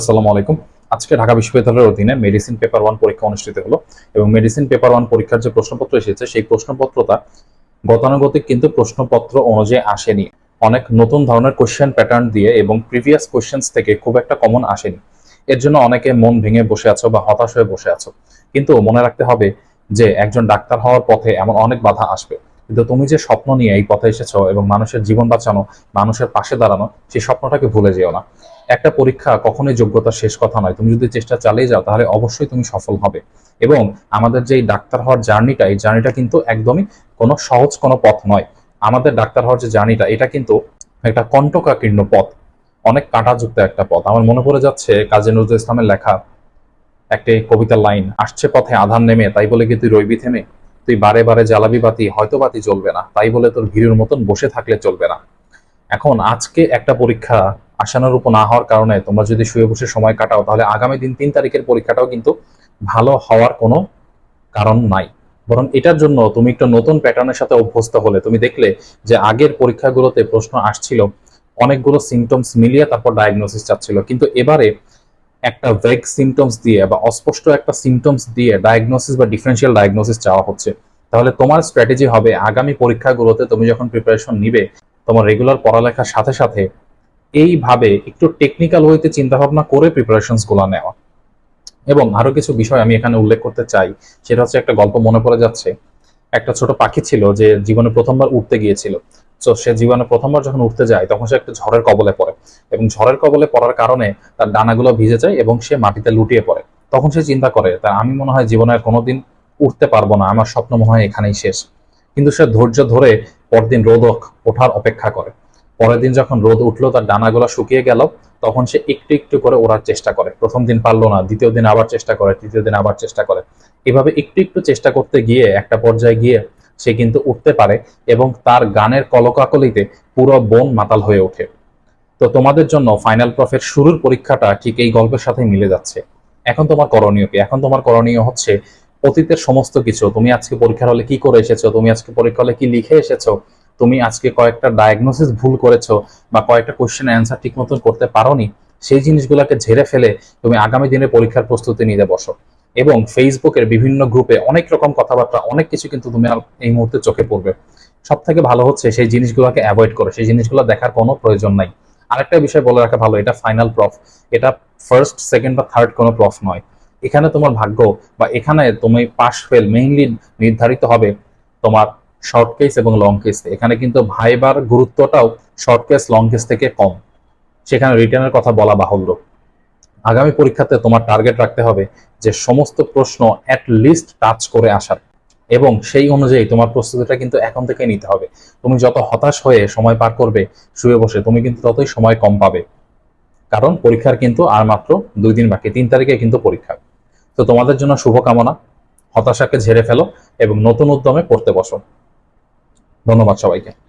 আসসালামু আলাইকুম। আজকে ঢাকা বিশ্ববিদ্যালয়ের অধীনে মেডিসিন পেপার ওয়ান পরীক্ষা অনুষ্ঠিত হলো এবং মেডিসিন পেপার ওয়ান পরীক্ষার যে প্রশ্নপত্র এসেছে, সেই প্রশ্নপত্রটা গতানুগতিক কিন্তু প্রশ্নপত্র অনুযায়ী আসেনি। অনেক নতুন ধরনের কোশ্চেন প্যাটার্ন দিয়ে এবং প্রিভিয়াস কোশ্চেন্স থেকে খুব একটা কমন আসেনি। এর জন্য অনেকে মন ভেঙে বসে আছো বা হতাশ হয়ে বসে আছো। কিন্তু মনে রাখতে হবে যে, একজন ডাক্তার হওয়ার পথে এমন অনেক বাধা আসবে। কিন্তু তুমি যে স্বপ্ন নিয়ে এই পথে এসেছ এবং মানুষের জীবন বাঁচানো, মানুষের পাশে দাঁড়ানো, সেই স্বপ্নটাকে ভুলে যেও না। একটা পরীক্ষা কখনোই যোগ্যতার শেষ কথা নয়। তুমি যদি চেষ্টা চালিয়ে যাও, তাহলে অবশ্যই তুমি সফল হবে। এবং আমাদের যে ডাক্তার হওয়ার জার্নিটা, এই জার্নিটা কিন্তু একদমই কোনো সহজ কোনো পথ নয়। আমাদের ডাক্তার হওয়ার যে জার্নিটা, এটা কিন্তু একটা কণ্টকাকীর্ণ পথ। অনেক কাঁটাযুক্ত একটা পথ। আমার মনে পড়ে যাচ্ছে, কাজী নজরুল ইসলামের লেখা, একটি কবিতার লাইন, আসছে পথে আধান নেমে, তাই বলে কি তুই রইবি থেমে? তুই বারে বারে জ্বালাবি বাতি, হয়তো বাতি জ্বলবে না। তাই বলে তোর ভিড়ের মতন বসে থাকলে চলবে না। এখন আজকে একটা পরীক্ষা আশানুরূপ না হওয়ার কারণে তোমরা যদি শুয়ে বসে সময় কাটাও, তাহলে আগামী দিন তিন তারিখের পরীক্ষাটাও কিন্তু ভালো হওয়ার কোনো কারণ নাই। বরং এটার জন্য তুমি একটা নতুন প্যাটার্নের সাথে অভ্যস্ত হলে, তুমি দেখলে যে আগের পরীক্ষাগুলোতে প্রশ্ন আসছিল, অনেকগুলো সিমটমস মিলিয়ে তারপর ডায়াগনোসিস চাচ্ছিল। কিন্তু এবারে একটা ভেগ সিমটমস দিয়ে বা অস্পষ্ট একটা সিমটমস দিয়ে ডায়াগনোসিস বা ডিফারেন্সিয়াল ডায়াগনোসিস চাওয়া হচ্ছে। তাহলে তোমার স্ট্র্যাটেজি হবে আগামী পরীক্ষাগুলোতে তুমি যখন প্রিপারেশন নিবে, তোমার রেগুলার পড়ালেখার সাথে সাথে এইভাবে একটু টেকনিক্যাল হইতে চিন্তা ভাবনা করে প্রিপারেশনসগুলো নেওয়া। এবং আরও কিছু বিষয় আমি এখানে উল্লেখ করতে চাই, সেটা হচ্ছে একটা গল্প মনে পড়ে যাচ্ছে। একটা ছোট পাখি ছিল যে জীবনে প্রথমবার উঠতে গিয়েছিল। তো সে জীবনে প্রথমবার যখন উঠতে যায়, তখন সে একটা ঝড়ের কবলে পড়ে। এবং ঝড়ের কবলে পড়ার কারণে তার ডানাগুলো ভিজে যায় এবং সে মাটিতে লুটিয়ে পড়ে। তখন সে চিন্তা করে, তা আমি মনে হয় জীবনে আর কোনোদিন উঠতে পারব না, আমার স্বপ্ন মনে হয় এখানেই শেষ। কিন্তু সে ধৈর্য ধরে পরদিন রোদ ওঠার অপেক্ষা করে। পরের দিন যখন রোদ উঠল, তার ডানাগুলো শুকিয়ে গেল, তখন সে একটু একটু করে ওড়ার চেষ্টা করে। প্রথম দিন পারল না, দ্বিতীয় দিন আবার চেষ্টা করে, তৃতীয় দিন আবার চেষ্টা করে। এভাবে একটু একটু চেষ্টা করতে গিয়ে, একটা পর্যায়ে গিয়ে সে কিন্তু উঠতে পারে এবং তার গানের কলকাকলিতে পুরো বন মাতাল হয়ে ওঠে। তো তোমাদের জন্য ফাইনাল প্রফের শুরুর পরীক্ষাটা ঠিক এই গল্পের সাথে মিলে যাচ্ছে। এখন তোমার করণীয় কি? এখন তোমার করণীয় হচ্ছে অতীতের সমস্ত কিছু। তুমি আজকে পরীক্ষার হলে কি করে এসেছ? তুমি আজকে পরীক্ষা হলে কি লিখে এসেছ? তুমি আজকে কয়েকটা ডায়াগনোসিস ভুল করেছ বা কয়েকটা কোশ্চেন অ্যান্সার ঠিক মতন করতে পারোনি? সেই জিনিসগুলোকে ঝেড়ে ফেলে তুমি আগামী দিনে পরীক্ষার প্রস্তুতি নিতে বসো। এবং ফেসবুকের বিভিন্ন গ্রুপে অনেক রকম কথাবার্তা, অনেক কিছু কিন্তু তুমি এই মুহূর্তে চোখে পড়বে। সব থেকে ভালো হচ্ছে সেই জিনিসগুলোকে অ্যাভয়েড করো, সেই জিনিসগুলো দেখার কোনো প্রয়োজন নাই। আরেকটা বিষয় বলে রাখা ভালো, এটা ফাইনাল প্রফ এটা ফার্স্ট সেকেন্ড বা থার্ড কোনো প্রফ নয়। এখানে তোমার ভাগ্য বা এখানে তুমি পাস ফেল মেইনলি নির্ধারিত হবে তোমার শর্ট কেস এবং লং কেস এখানে কিন্তু ভাইবার গুরুত্বটাও শর্ট কেস লং কেস থেকে কম। সেখানে রিটার্নের কথা বলা বাহুল্য। আগামী পরীক্ষাতে তোমার টার্গেট রাখতে হবে যে সমস্ত প্রশ্ন অ্যাট লিস্ট টাচ করে আসার। এবং সেই অনুযায়ী তোমার প্রস্তুতিটা কিন্তু এখন থেকে নিতে হবে। তুমি যত হতাশ হয়ে সময় পার করবে, শুয়ে বসে, তুমি কিন্তু ততই সময় কম পাবে। কারণ পরীক্ষার কিন্তু আর মাত্র দুই দিন বাকি, তিন তারিখে কিন্তু পরীক্ষা। তো তোমাদের জন্য শুভকামনা। হতাশাকে ঝেড়ে ফেলো এবং নতুন উদ্যমে পড়তে বসো। ধন্যবাদ সবাইকে।